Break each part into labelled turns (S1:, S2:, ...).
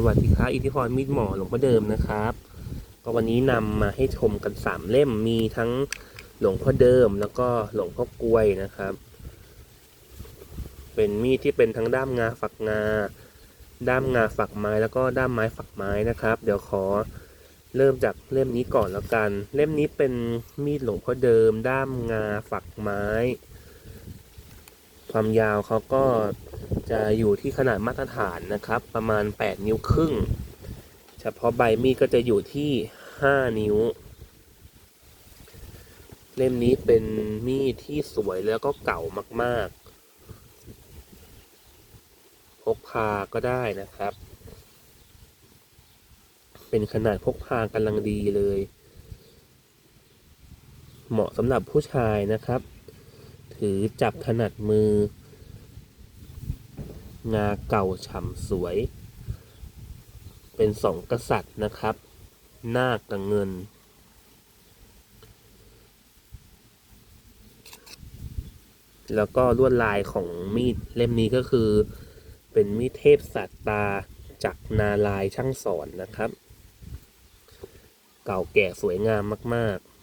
S1: สวัสดีครับอิทธิพรมีดหมอหลวงพ่อเดิมนะครับก็วันนี้นำมาให้ชมกันสามเล่มมีทั้งหลวงพ่อเดิมแล้วก็หลวงพ่อกล้วยนะครับ เป็นมีดที่เป็นทั้งด้ามงาฝักงา ด้ามงาฝักไม้แล้วก็ด้ามไม้ฝักไม้นะครับ เดี๋ยวขอเริ่มจากเล่มนี้ก่อนแล้วกัน เล่มนี้เป็นมีดหลวงพ่อเดิม ด้ามงาฝักไม้ ความยาวเขาก็จะอยู่ที่ขนาดมาตรฐานนะครับ ประมาณ 8 นิ้วครึ่ง เฉพาะใบมีดก็จะอยู่ที่ 5 นิ้ว เล่มนี้เป็นมีดที่สวยแล้วก็เก่ามากๆ พกพาก็ได้นะครับ เป็นขนาดพกพากำลังดีเลย เหมาะสำหรับผู้ชายนะครับ ถือจับถนัดมือ งาเก่าฉ่ำสวย เป็นสองกษัตริย์นะครับนาคกับเงิน แล้วก็ลวดลายของมีดเล่มนี้ก็คือ เป็นมีดเทพสัตตาจากนาลายช่างสอนนะครับ เก่าแก่สวยงามมาก ๆ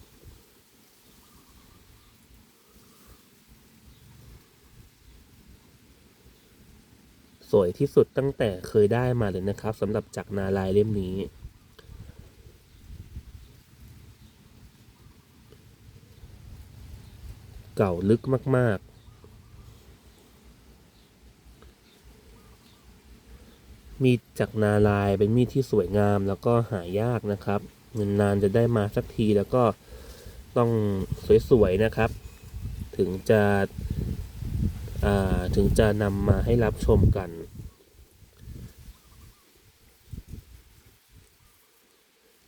S1: สวยที่สุดตั้งแต่เคยได้มาเลยนะครับสำหรับจักรนาลายเล่มนี้ เก่าลึกมาก ๆ มีจักรนาลายเป็นมีดที่สวยงามแล้วก็หายากนะครับนานๆจะได้มาสักทีแล้วก็ต้องสวย ๆ นะครับ ถึงจะ ถึงจะนำมาให้รับชมกัน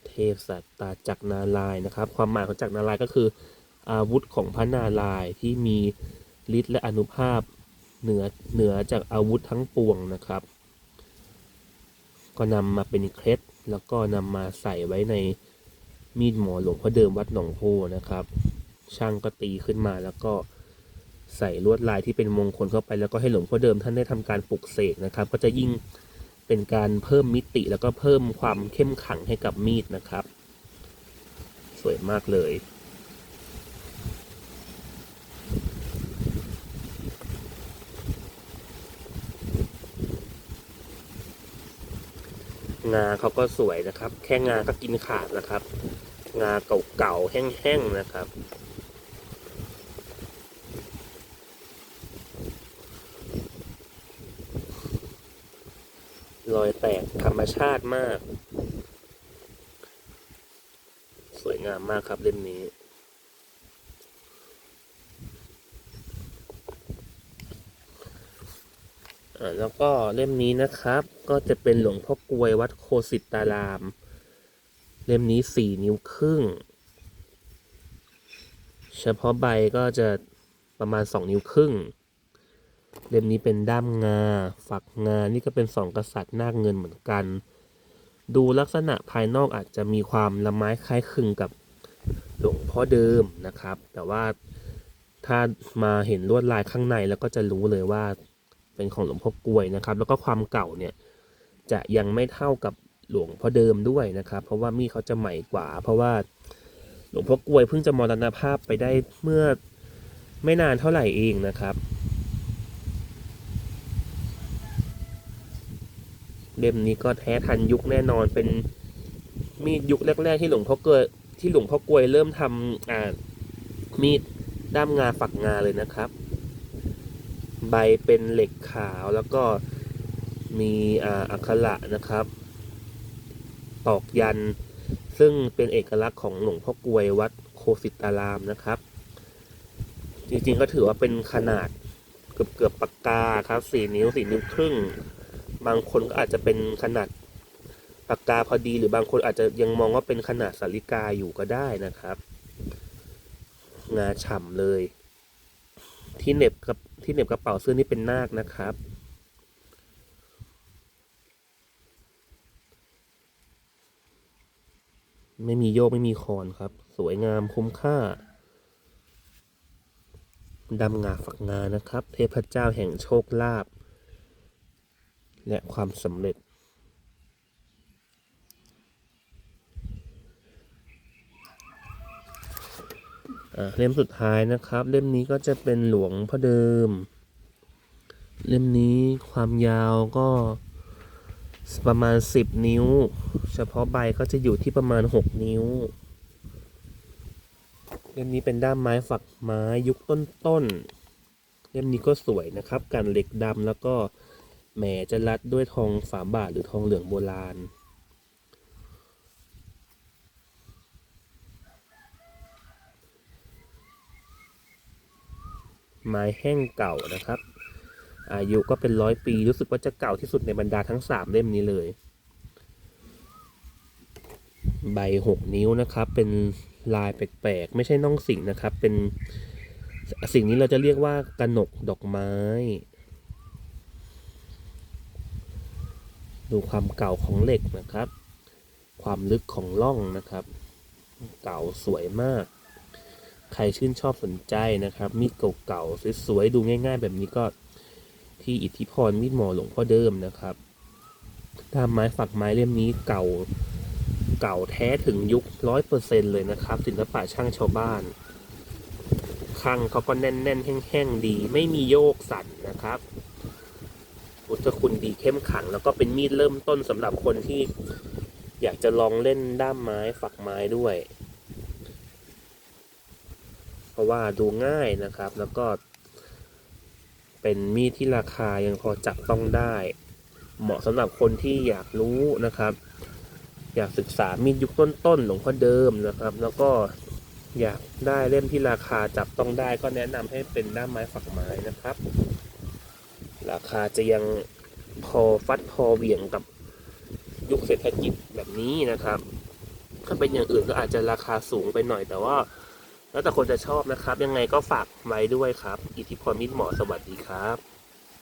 S1: เทพสัตตาจักรนาลายนะครับ ความหมายของจักรนาลายก็คือ อาวุธของพระนาลายที่มีฤทธิ์และอนุภาพเหนือเหนือจากอาวุธทั้งปวงนะครับ ก็นำมาเป็นเคล็ดแล้วก็นำมาใส่ไว้ในมีดหมอหลวงพ่อเดิมวัดหนองโพนะครับ ช่างก็ตีขึ้นมาแล้วก็ ใส่ลวดลายที่เป็นมงคลเข้าไป แล้วก็ให้หลวงพ่อเดิมท่านได้ทำการปลุกเสกนะครับ ก็จะยิ่งเป็นการเพิ่มมิติแล้วก็เพิ่มความเข้มขังให้กับมีดนะครับ สวยมากเลยงาเขาก็สวยนะครับ แค่งาก็กินขาดนะครับ งาเก่าๆแห้งๆนะครับ รอยแตกธรรมชาติมาก สวยงามมากครับเล่มนี้อแล้วก็เล่มนี้นะครับ ก็จะเป็นหลวงพ่อกลวยวัดโคสิตาราม เล่มนี้สี่นิ้วครึ่ง เฉพาะใบก็จะประมาณสองนิ้วครึ่ง เล่มนี้เป็นด้ามงา ฝักงา นี่ก็เป็นสองกษัตริย์นาคเงินเหมือนกัน ดูลักษณะภายนอกอาจจะมีความละไม้คล้ายคลึงกับหลวงพ่อเดิมนะครับ แต่ว่าถ้ามาเห็นลวดลายข้างในแล้วก็จะรู้เลยว่าเป็นของหลวงพ่อกลวยนะครับ แล้วก็ความเก่าเนี่ยจะยังไม่เท่ากับหลวงพ่อเดิมด้วยนะครับ เพราะว่ามีเขาจะใหม่กว่า เพราะว่าหลวงพ่อกลวยเพิ่งจะมรณภาพไปได้เมื่อไม่นานเท่าไหร่เองนะครับ เล่มนี้ก็แท้ทันยุคแน่นอนเป็นมีดยุคแรกๆที่หลวงพ่อเกยที่หลวงพ่อกลวยเริ่มทำอ่ามีดด้ามงาฝักงาเลยนะครับ ใบเป็นเหล็กขาวแล้วก็มีอ่าอักขระนะครับ ตอกยัน ซึ่งเป็นเอกลักษณ์ของหลวงพ่อกลวยวัดโคสิตารามนะครับ จริงๆก็ถือว่าเป็นขนาดเกือบเกือบๆปากกาครับสี่นิ้วสี่นิ้วครึ่ง บางคนก็อาจจะเป็นขนาดปากกาพอดี หรือบางคนอาจจะยังมองว่าเป็นขนาดสาริกาอยู่ก็ได้นะครับ งาฉ่ำเลย ที่เน็บกับที่เน็บกระเป๋าเสื้อนี่เป็นนาคนะครับไม่มีโยกไม่มีคอนครับ สวยงามคุ้มค่าดำงาฝักงานะครับ เทพเจ้าแห่งโชคลาภ และความสำเร็จ เล่มสุดท้ายนะครับ เล่มนี้ก็จะเป็นหลวงพ่อเดิม เล่มนี้ความยาวก็ประมาณ 10 นิ้ว เฉพาะใบก็จะอยู่ที่ประมาณ 6 นิ้ว เล่มนี้เป็นด้ามไม้ฝักไม้ยุคต้นๆ เล่มนี้ก็สวยนะครับกันเหล็กดำแล้วก็ แหมจะรัดด้วยทองฝาบาทหรือทองเหลืองโบราณ ไม้แห้งเก่านะครับ อายุก็เป็นร้อยปีรู้สึกว่าจะเก่าที่สุดในบรรดาทั้งสามเล่มนี้เลย ใบหกนิ้วนะครับ เป็นลายแปลกๆ ไม่ใช่น่องสิงนะครับ เป็นสิ่งนี้เราจะเรียกว่ากระหนกดอกไม้ ดูความเก่าของเหล็กนะครับ ความลึกของล่องนะครับ เก่าสวยมาก ใครชื่นชอบสนใจนะครับ มีดเก่าๆสวยๆดูง่าย ๆ แบบนี้ก็ที่อิทธิพรมีดหมอหลวงพ่อเดิมนะครับด้ามไม้ฝักไม้เล่มนี้เก่าเก่าแท้ถึงยุคร้อยเปอร์เซ็นเลยนะครับ ศิลปะช่างชาวบ้านข้างเขาก็แน่นๆแห้งๆดี ไม่มีโยกสั่นนะครับ พุทธคุณดีเข้มขัง แล้วก็เป็นมีดเริ่มต้นสำหรับคนที่อยากจะลองเล่นด้ามไม้ฝักไม้ด้วย เพราะว่าดูง่ายนะครับ แล้วก็ เป็นมีดที่ราคายังพอจับต้องได้ เหมาะสำหรับคนที่อยากรู้นะครับ อยากศึกษามีดยุคต้นๆหลวงพ่อเดิมนะครับ แล้วก็อยากได้เล่มที่ราคาจับต้องได้ก็แนะนำให้เป็นด้ามไม้ฝักไม้นะครับ ราคาจะยังพอฟัดพอเบี่ยงกับยุคเศรษฐกิจแบบนี้นะครับ ถ้าเป็นอย่างอื่นก็อาจจะราคาสูงไปหน่อย แต่ว่า แล้วแต่คนจะชอบนะครับ ยังไงก็ฝากไว้ด้วยครับ อิทธิพรมิตรหมอสวัสดีครับ